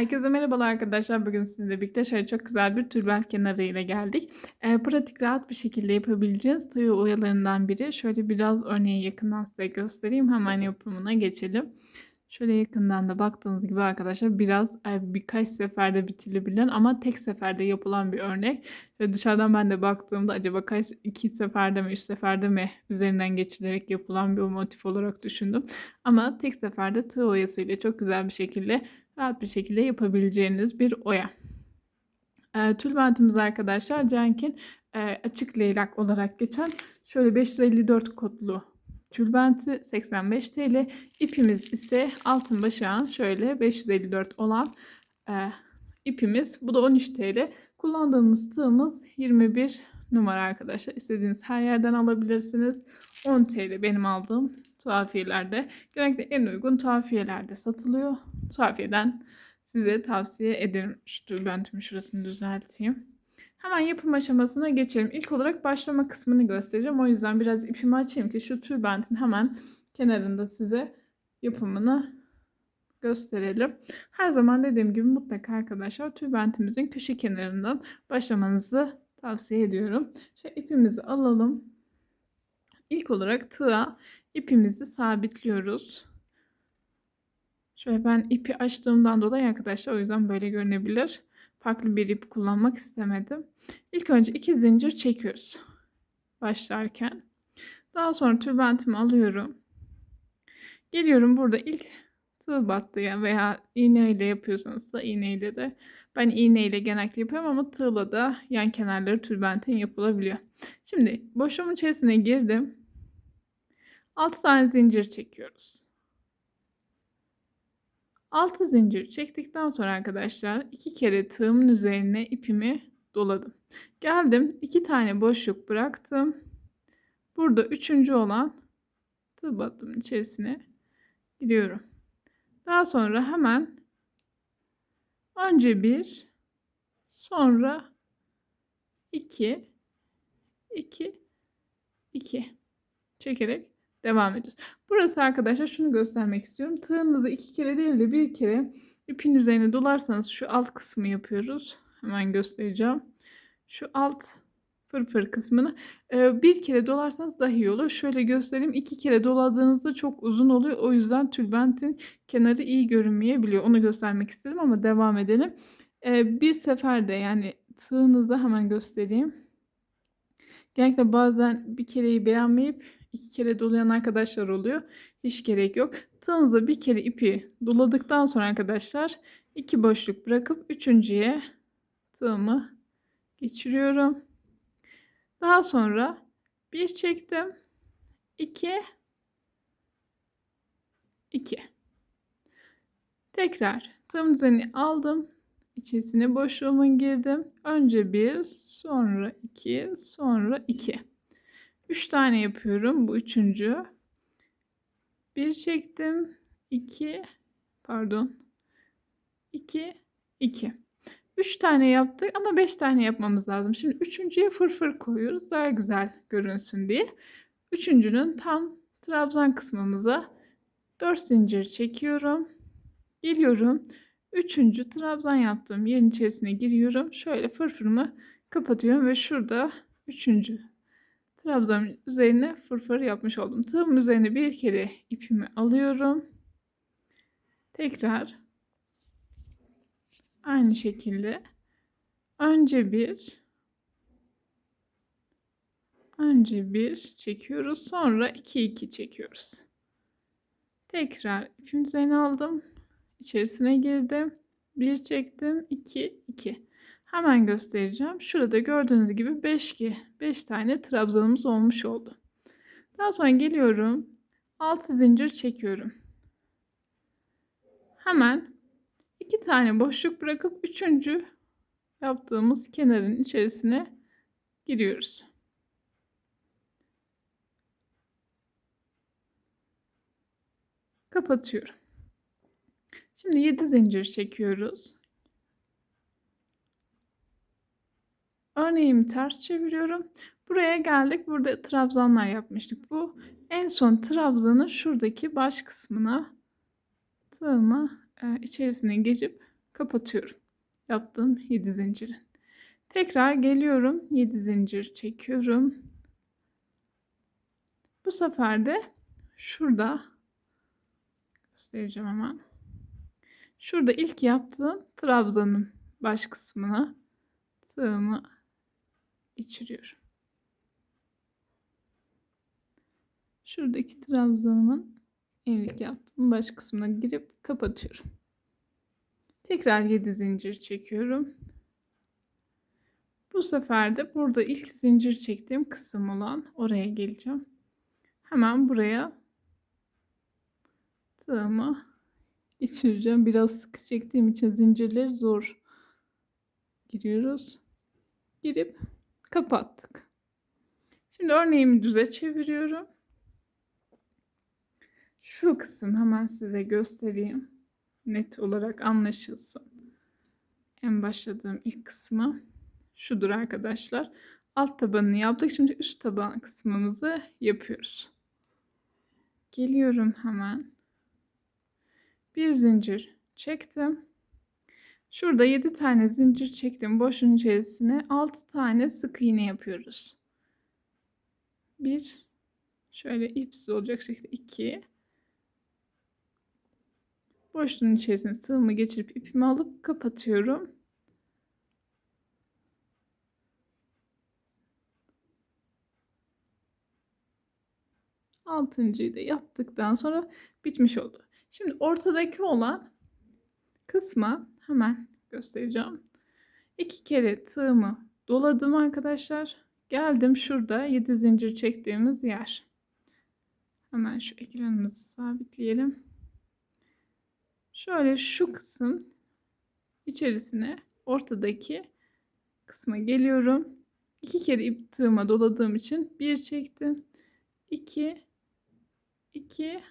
Herkese merhabalar arkadaşlar. Bugün sizinle birlikte şöyle çok güzel bir tülbent kenarı ile geldik. Eee, pratik rahat bir şekilde yapabileceğiz tığ oyalarından biri. Şöyle biraz örneği yakından size göstereyim. Hemen yapımına geçelim. Şöyle yakından da baktığınız gibi arkadaşlar biraz e, birkaç seferde bitirebilen ama tek seferde yapılan bir örnek. Ve dışarıdan ben de baktığımda acaba kaç iki seferde mi üç seferde mi üzerinden geçilerek yapılan bir motif olarak düşündüm. Ama tek seferde tığ oyasıyla çok güzel bir şekilde rahat bir şekilde yapabileceğiniz bir oya. E, tülbentimiz arkadaşlar Cenk'in e, açık leylak olarak geçen şöyle 554 kodlu tülbenti 85 TL. İpimiz ise altın başağın şöyle 554 olan e, ipimiz. Bu da 13 TL. Kullandığımız tığımız 21 numara arkadaşlar. İstediğiniz her yerden alabilirsiniz. 10 TL benim aldığım tuhafiyelerde. Genellikle en uygun tuhafiyelerde satılıyor. Tuhafiyeden size tavsiye ederim. Şu tülbentimi şurasını düzelteyim. Hemen yapım aşamasına geçelim. İlk olarak başlama kısmını göstereceğim. O yüzden biraz ipimi açayım ki şu tülbentin hemen kenarında size yapımını gösterelim. Her zaman dediğim gibi mutlaka arkadaşlar tülbentimizin köşe kenarından başlamanızı tavsiye ediyorum. Şöyle ipimizi alalım. İlk olarak tığa ipimizi sabitliyoruz. Şöyle ben ipi açtığımdan dolayı arkadaşlar o yüzden böyle görünebilir. Farklı bir ip kullanmak istemedim. İlk önce iki zincir çekiyoruz. Başlarken. Daha sonra tülbentimi alıyorum. Geliyorum burada ilk tığ battıya veya iğne ile yapıyorsanız da iğne ile de ben iğne ile genellikle yapıyorum ama tığla da yan kenarları tülbentin yapılabiliyor. Şimdi boşluğumun içerisine girdim. 6 tane zincir çekiyoruz. 6 zincir çektikten sonra arkadaşlar iki kere tığımın üzerine ipimi doladım. Geldim iki tane boşluk bıraktım. Burada üçüncü olan tığ battımın içerisine giriyorum. Daha sonra hemen önce bir sonra iki iki iki çekerek devam ediyoruz. Burası arkadaşlar şunu göstermek istiyorum. Tığınızı iki kere değil de bir kere ipin üzerine dolarsanız şu alt kısmı yapıyoruz. Hemen göstereceğim. Şu alt fırfır kısmını bir kere dolarsanız daha iyi olur. Şöyle göstereyim. İki kere doladığınızda çok uzun oluyor. O yüzden tülbentin kenarı iyi görünmeyebiliyor. Onu göstermek istedim ama devam edelim. Bir seferde yani tığınızda hemen göstereyim. Genellikle bazen bir kereyi beğenmeyip iki kere dolayan arkadaşlar oluyor. Hiç gerek yok. Tığınıza bir kere ipi doladıktan sonra arkadaşlar iki boşluk bırakıp üçüncüye tığımı geçiriyorum. Daha sonra bir çektim. 2 2 Tekrar tığım üzerine aldım. İçerisine boşluğumun girdim. Önce bir, sonra iki, sonra iki. Üç tane yapıyorum. Bu üçüncü. Bir çektim. iki, pardon. iki, iki. Üç tane yaptık ama beş tane yapmamız lazım. Şimdi üçüncüye fırfır koyuyoruz. Daha güzel görünsün diye. Üçüncünün tam trabzan kısmımıza dört zincir çekiyorum. Geliyorum. Üçüncü trabzan yaptığım yerin içerisine giriyorum. Şöyle fırfırımı kapatıyorum ve şurada üçüncü trabzanın üzerine fırfır yapmış oldum. Tığımın üzerine bir kere ipimi alıyorum. Tekrar aynı şekilde önce bir önce bir çekiyoruz. Sonra iki iki çekiyoruz. Tekrar ipin üzerine aldım içerisine girdim. Bir çektim. 2 2. Hemen göstereceğim. Şurada gördüğünüz gibi 5 ki 5 tane trabzanımız olmuş oldu. Daha sonra geliyorum. 6 zincir çekiyorum. Hemen 2 tane boşluk bırakıp 3. yaptığımız kenarın içerisine giriyoruz. Kapatıyorum. Şimdi 7 zincir çekiyoruz. Örneğimi ters çeviriyorum. Buraya geldik. Burada trabzanlar yapmıştık. Bu en son trabzanın şuradaki baş kısmına tığımı e, içerisine geçip kapatıyorum. Yaptığım 7 zincirin. Tekrar geliyorum. 7 zincir çekiyorum. Bu sefer de şurada göstereceğim hemen. Şurada ilk yaptığım trabzanın baş kısmına tığımı geçiriyorum. Şuradaki trabzanımın ilk yaptığım baş kısmına girip kapatıyorum. Tekrar 7 zincir çekiyorum. Bu sefer de burada ilk zincir çektiğim kısım olan oraya geleceğim. Hemen buraya tığımı geçireceğim. Biraz sıkı çektiğim için zincirleri zor giriyoruz. Girip kapattık. Şimdi örneğimi düze çeviriyorum. Şu kısım hemen size göstereyim. Net olarak anlaşılsın. En başladığım ilk kısmı şudur arkadaşlar. Alt tabanını yaptık. Şimdi üst taban kısmımızı yapıyoruz. Geliyorum hemen. Bir zincir çektim. Şurada 7 tane zincir çektim. Boşun içerisine 6 tane sık iğne yapıyoruz. Bir şöyle ipsiz olacak şekilde 2 boşluğun içerisine sığımı geçirip ipimi alıp kapatıyorum. Altıncıyı da yaptıktan sonra bitmiş oldu. Şimdi ortadaki olan kısma hemen göstereceğim. İki kere tığımı doladım arkadaşlar. Geldim şurada 7 zincir çektiğimiz yer. Hemen şu ekranımızı sabitleyelim. Şöyle şu kısım içerisine ortadaki kısma geliyorum. İki kere ip tığıma doladığım için bir çektim. 2 2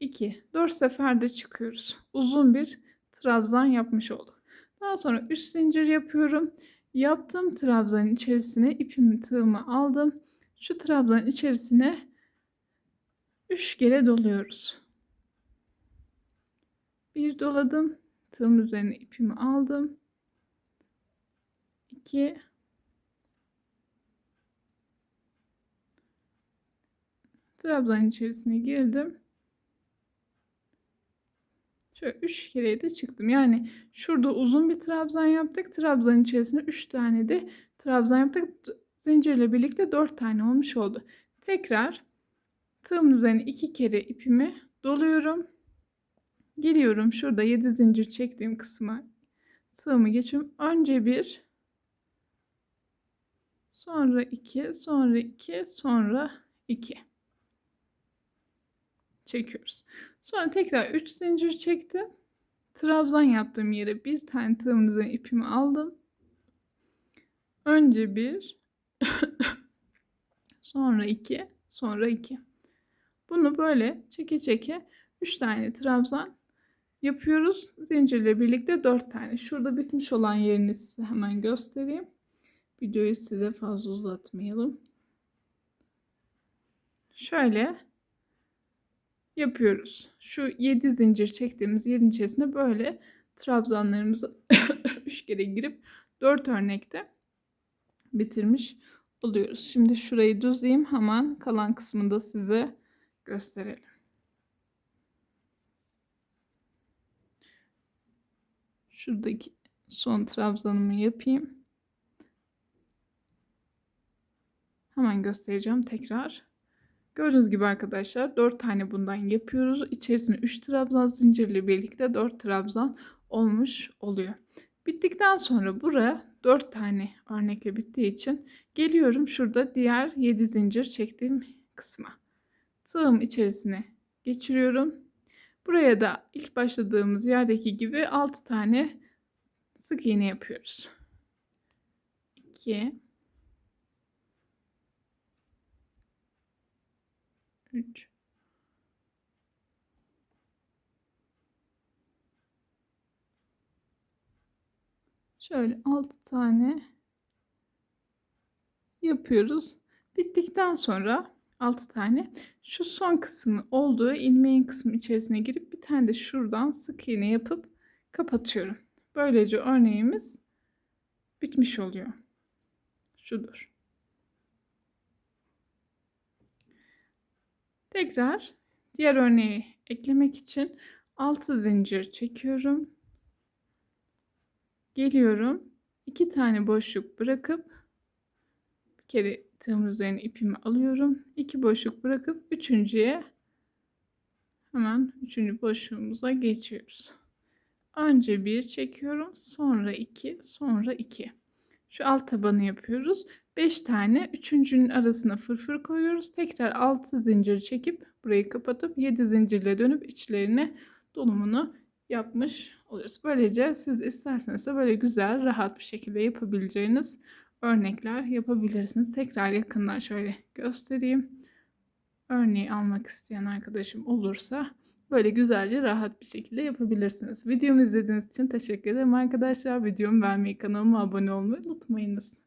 2 4 seferde çıkıyoruz. Uzun bir trabzan yapmış olduk. Daha sonra üst zincir yapıyorum. Yaptığım trabzanın içerisine ipimi tığımı aldım. Şu trabzanın içerisine 3 kere doluyoruz. Bir doladım. Tığım üzerine ipimi aldım. 2 Trabzanın içerisine girdim. Şöyle 3 kere de çıktım. Yani şurada uzun bir trabzan yaptık. Trabzanın içerisine 3 tane de trabzan yaptık. Zincirle birlikte 4 tane olmuş oldu. Tekrar tığımın üzerine 2 kere ipimi doluyorum. Geliyorum şurada 7 zincir çektiğim kısma tığımı geçiyorum. Önce bir sonra 2 sonra 2 sonra 2 çekiyoruz. Sonra tekrar 3 zincir çektim. Trabzan yaptığım yere bir tane tığımın üzerine ipimi aldım. Önce bir sonra 2 sonra 2 bunu böyle çeke çeke 3 tane trabzan yapıyoruz. Zincirle birlikte 4 tane. Şurada bitmiş olan yerini size hemen göstereyim. Videoyu size fazla uzatmayalım. Şöyle yapıyoruz. Şu 7 zincir çektiğimiz yerin içerisinde böyle trabzanlarımızı 3 kere girip 4 örnekte bitirmiş oluyoruz. Şimdi şurayı düzleyeyim. Hemen kalan kısmını da size gösterelim. Şuradaki son trabzanımı yapayım. Hemen göstereceğim tekrar. Gördüğünüz gibi arkadaşlar 4 tane bundan yapıyoruz. İçerisine 3 trabzan zincirle birlikte 4 trabzan olmuş oluyor. Bittikten sonra buraya 4 tane örnekle bittiği için geliyorum şurada diğer 7 zincir çektiğim kısma. Tığım içerisine geçiriyorum. Buraya da ilk başladığımız yerdeki gibi 6 tane sık iğne yapıyoruz. 2 3 Şöyle 6 tane yapıyoruz. Bittikten sonra 6 tane şu son kısmı olduğu ilmeğin kısmı içerisine girip bir tane de şuradan sık iğne yapıp kapatıyorum. Böylece örneğimiz bitmiş oluyor. Şudur. Tekrar diğer örneği eklemek için 6 zincir çekiyorum. Geliyorum. 2 tane boşluk bırakıp bir kere tığımın üzerine ipimi alıyorum. 2 boşluk bırakıp üçüncüye hemen üçüncü boşluğumuza geçiyoruz. Önce bir çekiyorum, sonra iki, sonra iki. Şu alt tabanı yapıyoruz. 5 tane üçüncünün arasına fırfır koyuyoruz. Tekrar 6 zincir çekip burayı kapatıp 7 zincirle dönüp içlerine dolumunu yapmış oluyoruz. Böylece siz isterseniz de böyle güzel rahat bir şekilde yapabileceğiniz örnekler yapabilirsiniz. Tekrar yakından şöyle göstereyim. Örneği almak isteyen arkadaşım olursa böyle güzelce rahat bir şekilde yapabilirsiniz. Videomu izlediğiniz için teşekkür ederim arkadaşlar. Videomu beğenmeyi, kanalıma abone olmayı unutmayınız.